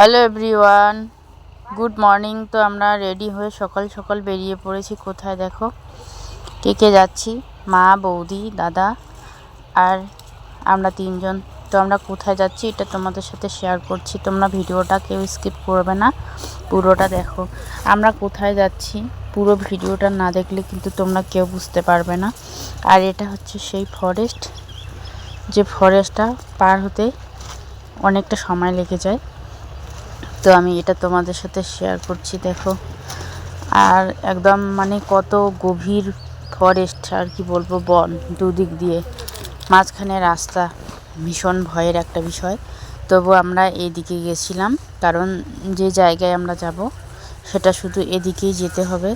Hello everyone good morning তো আমরা ready হয়ে সকাল সকাল বেরিয়ে পড়েছি। কোথায় দেখো? কে কে যাচ্ছি? মা, বৌদি, দাদা আর আমরা তিনজন। তো আমরা কোথায় যাচ্ছি এটা তোমাদের সাথে শেয়ার করছি। তোমরা ভিডিওটা কেউ স্কিপ করবে না। পুরোটা দেখো। আমরা কোথায় যাচ্ছি? পুরো ভিডিওটা না দেখলে কিন্তু তোমরা কেউ বুঝতে পারবে না। আর এটা হচ্ছে সেই ফরেস্ট যে ফরেস্টটা পার হতে অনেকটা সময় লেগে যায়। তো আমি এটা তোমাদের সাথে শেয়ার করছি, দেখো। আর একদম মানে কত গভীর ফরেস্ট আর কি বলব, বন দুদিক দিয়ে। মাঝখানে রাস্তা, ভীষণ ভয়ের একটা বিষয়। তবু আমরা এদিকে গেছিলাম, কারণ যে জায়গায় আমরা যাব, সেটা শুধু এদিকেই যেতে হবে।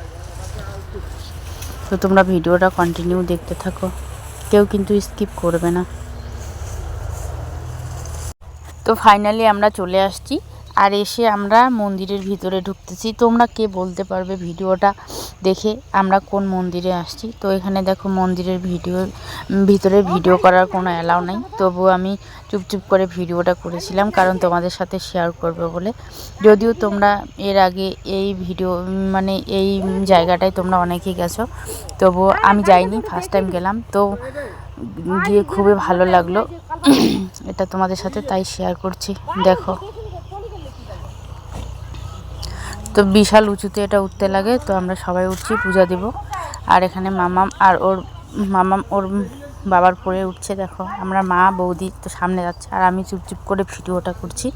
তো তোমরা ভিডিওটা কন্টিনিউ দেখতে থাকো। কেউ কিন্তু স্কিপ করবে না। তো ফাইনালি আমরা চলে আসছি। আর এসে আমরা মন্দিরের ভিতরে ঢুকতেছি। তোমরা কে বলতে পারবে ভিডিওটা দেখে আমরা কোন মন্দিরে আসছি। তো এখানে দেখো মন্দিরের ভিডিও, ভিতরে ভিডিও করার কোনো অ্যালাউ নেই। তবু আমি চুপচুপ করে ভিডিওটা করেছিলাম কারণ তোমাদের সাথে শেয়ার করবে বলে। যদিও তোমরা এর আগে এই ভিডিও মানে এই জায়গাটায় তোমরা অনেকেই গেছো। তবুও আমি যাইনি ফার্স্ট টাইম গেলাম। তো গিয়ে খুবই ভালো লাগল। এটা তোমাদের সাথে তাই শেয়ার করছি। দেখো। তো বিশাল উঁচুতে এটা উঠতে লাগে, তো আমরা সবাই উঠছি, পূজা দিব। আর এখানে মামাম আর ওর, মামাম ওর বাবার পরে উঠছে, দেখো। আমরা মা, বৌদি তো সামনে যাচ্ছে, আর আমি চুপচুপ করে ভিডিওটা করছি।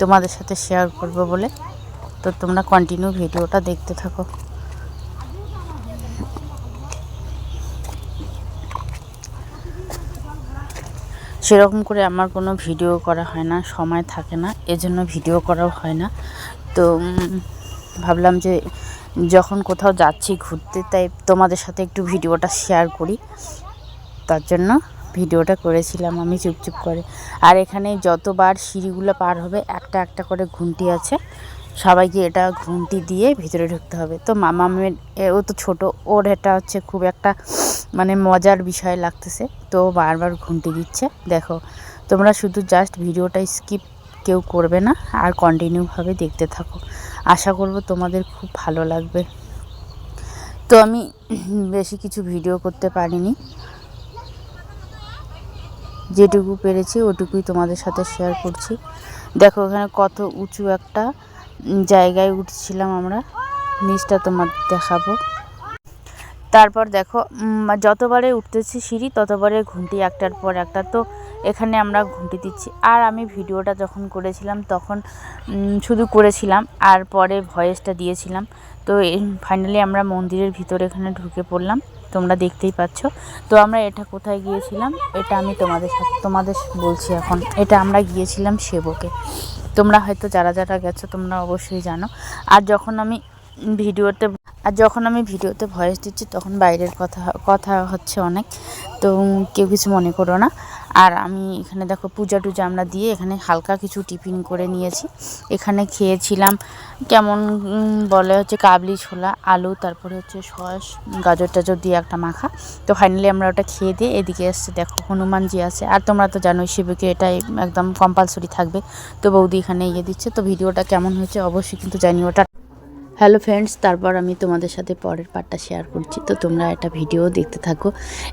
তোমাদের সাথে শেয়ার করব বলে। তো তোমরা কন্টিনিউ ভিডিওটা দেখতে থাকো। সেরকম করে আমার কোনো ভিডিও করা হয় না, সময় থাকে না, এজন্য ভিডিও করাও হয় না। তো ভাবলাম যে যখন কোথাও যাচ্ছি ঘুরতে, তাই তোমাদের সাথে একটু ভিডিওটা শেয়ার করি। তার জন্য ভিডিওটা করেছিলাম আমি চুপচুপ করে। আর এখানে যতবার সিঁড়িগুলো পার হবে, একটা একটা করে ঘুমটি আছে। সবাইকে এটা ঘুমটি দিয়ে ভিতরে ঢুকতে হবে। তো মামামের ও তো ছোট, ওর এটা হচ্ছে খুব একটা মানে মজার বিষয় লাগতেছে। তো বারবার ঘুমটি দিচ্ছে। দেখো, তোমরা শুধু জাস্ট ভিডিওটা স্কিপ কেউ করবে না, আর কন্টিনিউভাবে দেখতে থাকো। আশা করব তোমাদের খুব ভালো লাগবে। তো আমি বেশি কিছু ভিডিও করতে পারিনি। যেটুকু পেরেছি ওটুকুই তোমাদের সাথে শেয়ার করছি। দেখো এখানে কত উঁচু একটা জায়গায় উঠছিলাম আমরা। নিচটা তোমার দেখাবো। তারপর দেখো যতবারে উঠতেছি সিঁড়ি, ততবারে ঘুমটি একটার পর একটা। তো এখানে আমরা ঘুমটি দিচ্ছি। আর আমি ভিডিওটা যখন করেছিলাম, তখন শুধু করেছিলাম আর পরে ভয়েসটা দিয়েছিলাম। তো ফাইনালি আমরা মন্দিরের ভিতরে এখানে ঢুকে পড়লাম। তোমরা দেখতেই পাচ্ছ। তো আমরা এটা কোথায় গিয়েছিলাম, এটা আমি তোমাদের সাথে, তোমাদের বলছি এখন। এটা আমরা গিয়েছিলাম সেবকে। তোমরা হয়তো যারা যারা গেছো, তোমরা অবশ্যই জানো। আর যখন আমি ভিডিওতে আর যখন আমি ভিডিওতে ভয়েস দিচ্ছি, তখন বাইরের কথা কথা হচ্ছে অনেক। তো কেউ কিছু মনে করো না। আর আমি এখানে দেখো পূজা টুজা আমরা দিয়ে এখানে হালকা কিছু টিফিন করে নিয়েছি। এখানে খেয়েছিলাম কেমন বলে হচ্ছে কাবলি ছোলা, আলু, তারপরে হচ্ছে সস, গাজর টাজর দিয়ে একটা মাখা। তো ফাইনালি আমরা ওটা খেয়ে দিয়ে এদিকে এসছে। দেখো হনুমানজি আছে। আর তোমরা তো জানোই শিবকে এটাই একদম কম্পালসরি থাকবে। তো বৌদি এখানে ইয়ে দিচ্ছে। তো ভিডিওটা কেমন হয়েছে অবশ্যই কিন্তু জানি ওটা হ্যালো ফ্রেন্ডস তারপর আমি তোমাদের সাথে পরের পার্টটা শেয়ার করছি। তো তোমরা একটা ভিডিও দেখতে থাকো।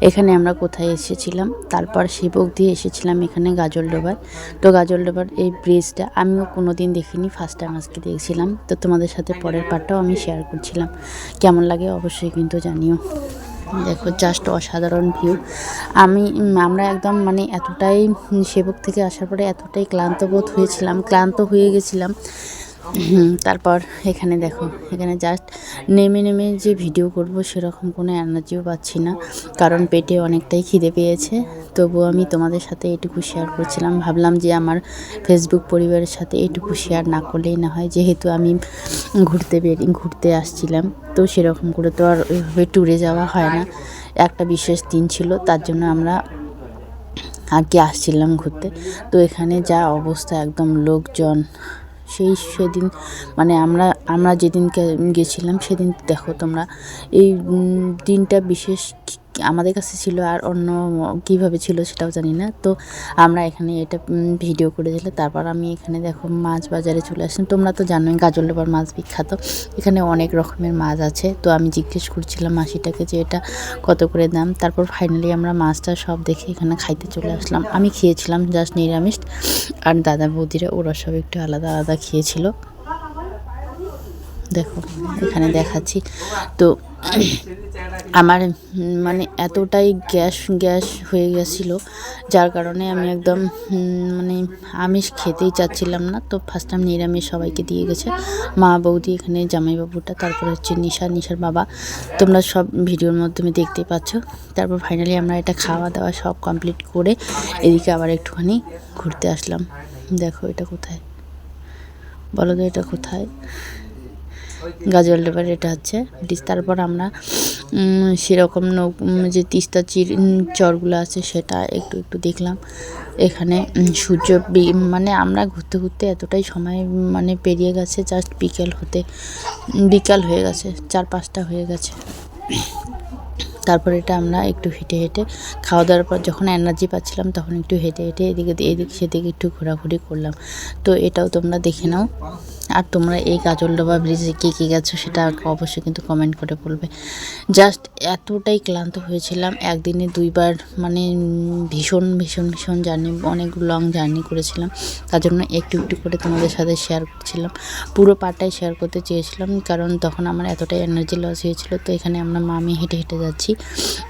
এখানে আমরা কোথায় এসেছিলাম? তারপর শিবক দিয়ে এসেছিলাম এখানে গাজলডোবায় তো গাজলডোবার এই ব্রিজটা আমিও কোনো দিন দেখিনি ফার্স্ট টাইম আজকে দেখছিলাম। তো তোমাদের সাথে পরের পার্টটাও আমি শেয়ার করছিলাম। কেমন লাগে অবশ্যই কিন্তু জানিও। দেখো জাস্ট অসাধারণ ভিউ আমি আমরা একদম মানে এতটাই সেবক থেকে আসার পরে এতটাই ক্লান্ত বোধ হয়েছিলাম। ক্লান্ত হয়ে গেছিলাম। তারপর এখানে দেখো, এখানে জাস্ট নেমে নেমে যে ভিডিও করব সেরকম কোনো এনার্জিও পাচ্ছি না, কারণ পেটে অনেকটাই খিদে পেয়েছে। তবুও আমি তোমাদের সাথে এটুকু শেয়ার করছিলাম। ভাবলাম যে আমার ফেসবুক পরিবারের সাথে এটুকু শেয়ার না করলেই না হয়, যেহেতু আমি ঘুরতে বেরিয়ে ঘুরতে আসছিলাম, তো সেরকম করে তো আর ওইভাবে ট্যুরে যাওয়া হয় না। একটা বিশেষ দিন ছিল, তার জন্য আমরা আগে আসছিলাম ঘুরতে। তো এখানে যা অবস্থা, একদম লোকজন সেই সেদিন মানে আমরা আমরা যেদিনকে গেছিলাম সেদিন দেখো তোমরা এই দিনটা বিশেষ আমাদের কাছে ছিল আর অন্য কীভাবে ছিল সেটাও জানি না। তো আমরা এখানে এটা ভিডিও করেছিল তারপর আমি এখানে দেখো মাছ বাজারে চলে আসলাম। তোমরা তো জানোই গাজল ডোবার মাছ বিখ্যাত। এখানে অনেক রকমের মাছ আছে। তো আমি জিজ্ঞেস করছিলাম মাসিটাকে যে এটা কত করে দাম? তারপর ফাইনালি আমরা মাছটা সব দেখে এখানে খাইতে চলে আসলাম। আমি খেয়েছিলাম জাস্ট নিরামিষ। আর দাদা বৌদিরা ওরা সব একটু আলাদা আলাদা খেয়েছিল। দেখো, এখানে দেখাচ্ছি। তো আমার মানে এতটাই গ্যাস গ্যাস হয়ে গেছিল, যার কারণে আমি একদম মানে আমিষ খেতেই চাচ্ছিলাম না। তো ফার্স্ট টাইম নিরামিষ সবাইকে দিয়ে গেছে। মা, বৌদি এখানে, জামাইবাবুটা, তারপর হচ্ছে নিশা, নিশার বাবা। তোমরা সব ভিডিওর মাধ্যমে দেখতেই পাচ্ছ। তারপর ফাইনালি আমরা এটা খাওয়া দাওয়া সব কমপ্লিট করে এদিকে আবার একটুখানি ঘুরতে আসলাম। দেখো এটা কোথায়? বলো তো এটা কোথায়? গাজল ডোবার এটা হচ্ছে। তারপর আমরা সেরকম যে তিস্তা চির চরগুলো আছে সেটা একটু একটু দেখলাম। এখানে সূর্য মানে আমরা ঘুরতে ঘুরতে এতটাই সময় মানে পেরিয়ে গেছে জাস্ট বিকেল হতে, বিকাল হয়ে গেছে, চার পাঁচটা হয়ে গেছে। তারপর এটা আমরা একটু হেঁটে হেঁটে খাওয়া দাওয়ার পর যখন এনার্জি পাচ্ছিলাম তখন একটু হেঁটে হেঁটে এদিকে, এদিক, সেদিকে একটু ঘোরাঘুরি করলাম। তো এটাও তোমরা দেখে নাও। আর তোমরা এই কাজলডোবা ব্রিজে কে কে গেছো সেটা অবশ্যই কিন্তু কমেন্ট করে বলবে। জাস্ট এতটাই ক্লান্ত হয়েছিলাম, একদিনে দুইবার মানে ভীষণ ভীষণ ভীষণ জার্নি, অনেক লং জার্নি করেছিলাম। তার জন্য একটু একটু করে তোমাদের সাথে শেয়ার করছিলাম। পুরো পাটাই শেয়ার করতে চেয়েছিলাম, কারণ তখন আমার এতটাই এনার্জি লস হয়েছিল, তো এখানে আমরা মামি হেঁটে হেঁটে যাচ্ছি।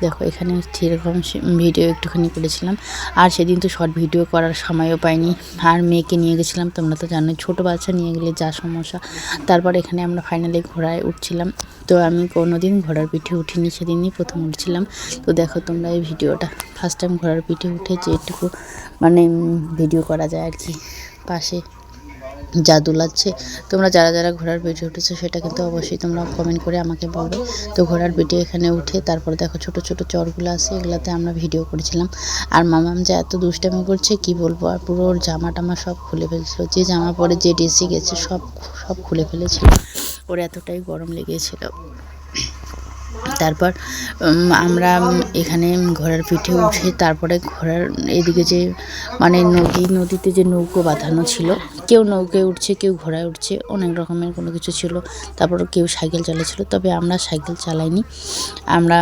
দেখো, এখানে সেরকম ভিডিও একটুখানি করেছিলাম। আর সেদিন তো শর্ট ভিডিও করার সময়ও পাইনি। আর মেয়েকে নিয়ে গেছিলাম, তোমরা তো জানোই, ছোটো বাচ্চা নিয়ে গেলে যা সমস্যা। তারপর এখানে আমরা ফাইনালি ঘোড়ায় উঠছিলাম। তো আমি কোনো দিন ঘোড়ার পিঠে উঠিনি, সেদিনই প্রথম উঠছিলাম। তো দেখো তোমরা এই ভিডিওটা। ফার্স্ট টাইম ঘোড়ার পিঠে উঠে যেটুকু মানে ভিডিও করা যায় আর কি। পাশে জাদু লাগছে তোমরা যারা যারা ঘোড়ার ভিডিও উঠেছো, সেটা কিন্তু অবশ্যই তোমরা কমেন্ট করে আমাকে বলবে তো ঘোড়ার ভিডিও এখানে উঠে তারপর দেখো ছোট ছোট চরগুলো আছে, এগুলাতে আমরা ভিডিও করেছিলাম। আর মামাম যে এত দুষ্টামি করছে, কি বলব? আর পুরো ওর জামা টামা সব খুলে ফেলছিল। যে জামা পরে যে ড্রেসে গেছে, সব সব খুলে ফেলেছিল। ওর এতটাই গরম লেগেছিল। তারপর আমরা এখানে ঘোড়ার পিঠে উঠে তারপরে ঘোড়ার এদিকে যে মানে নদী, নদীতে যে নৌকো বাঁধানো ছিল, কেউ নৌকায় উঠছে, কেউ ঘোড়ায় উঠছে, অনেক রকমের কোনো কিছু ছিল, তারপর কেউ সাইকেল চালাচ্ছিল, তবে আমরা সাইকেল চালাইনি। আমরা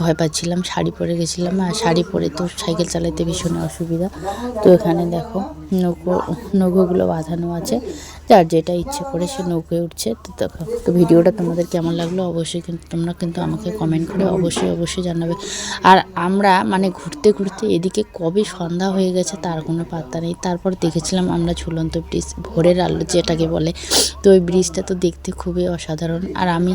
ভয় পাচ্ছিলাম, শাড়ি পরে গেছিলাম, আর শাড়ি পরে তো সাইকেল চালাইতে ভীষণ অসুবিধা। তো এখানে দেখো নৌকো, নৌকোগুলো বাঁধানো আছে। যার যেটা ইচ্ছে করে সে নৌকোয় উঠছে। তো তো ভিডিওটা তোমাদের কেমন লাগল অবশ্যই কিন্তু তোমরা কিন্তু আমাকে কমেন্ট করে অবশ্যই অবশ্যই জানাবে। আর আমরা মানে ঘুরতে ঘুরতে এদিকে কবে সন্ধ্যা হয়ে গেছে তার কোনো পাত্তা নেই। তারপর দেখেছিলাম আমরা ঝুলন্ত ব্রিজ ভোরের আলো যেটাকে বলে। তো ওই ব্রিজটা তো দেখতে খুবই অসাধারণ। আর আমি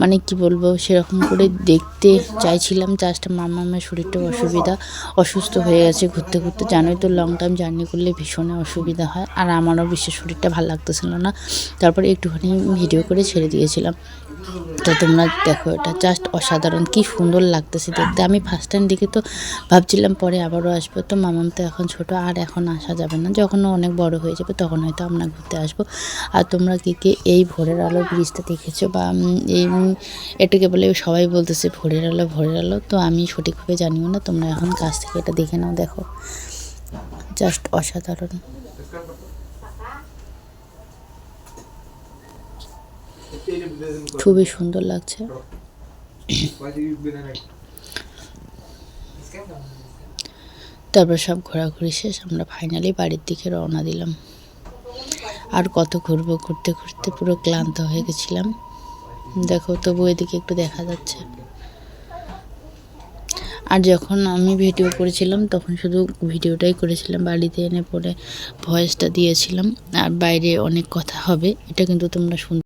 মানে কি বলব, সেরকম করে দেখতে চাইছিলাম জাস্ট মামামের শরীরটা অসুবিধা, অসুস্থ হয়ে গেছে ঘুরতে ঘুরতে। জানোই তো লং টাইম জার্নি করলে ভীষণ অসুবিধা হয়। আর আমারও বেশি শরীরটা ভালো লাগতেছিল না। তারপরে একটুখানি ভিডিও করে ছেড়ে দিয়েছিলাম। তো তোমরা দেখো এটা জাস্ট অসাধারণ, কি সুন্দর লাগতেছে দেখতে। আমি ফার্স্ট টাইম দেখে তো ভাবছিলাম পরে আবারও আসব। তো মামাম তো এখন ছোট, আর এখন আসা যাবে না। যখন অনেক বড় হয়ে যাবে, তখন হয়তো আমরা ঘুরতে আসব। আর তোমরা কে কে এই ভোরের আলো ব্রিজটা দেখেছ বা এই এটাকে বলে সবাই বলতেছে ভোরের আলো ভোরের আলো। তো আমি সঠিকভাবে জানিও না, তোমরা এখন কাছ থেকে এটা দেখে নাও, দেখো। জাস্ট অসাধারণ। খুবই সুন্দর লাগছে। তারপর সব ঘোরাঘুরি শেষ, আমরা ফাইনালি বাড়ির দিকে রওনা দিলাম। আর কত ঘুরবো, ঘুরতে ঘুরতে পুরো ক্লান্ত হয়ে গেছিলাম। দেখো তবু এদিকে একটু দেখা যাচ্ছে। আর যখন আমি ভিডিও করেছিলাম, তখন শুধু ভিডিওটাই করেছিলাম। বাড়িতে এনে পরে ভয়েসটা দিয়েছিলাম। আর বাইরে অনেক কথা হবে, এটা কিন্তু তোমরা শুন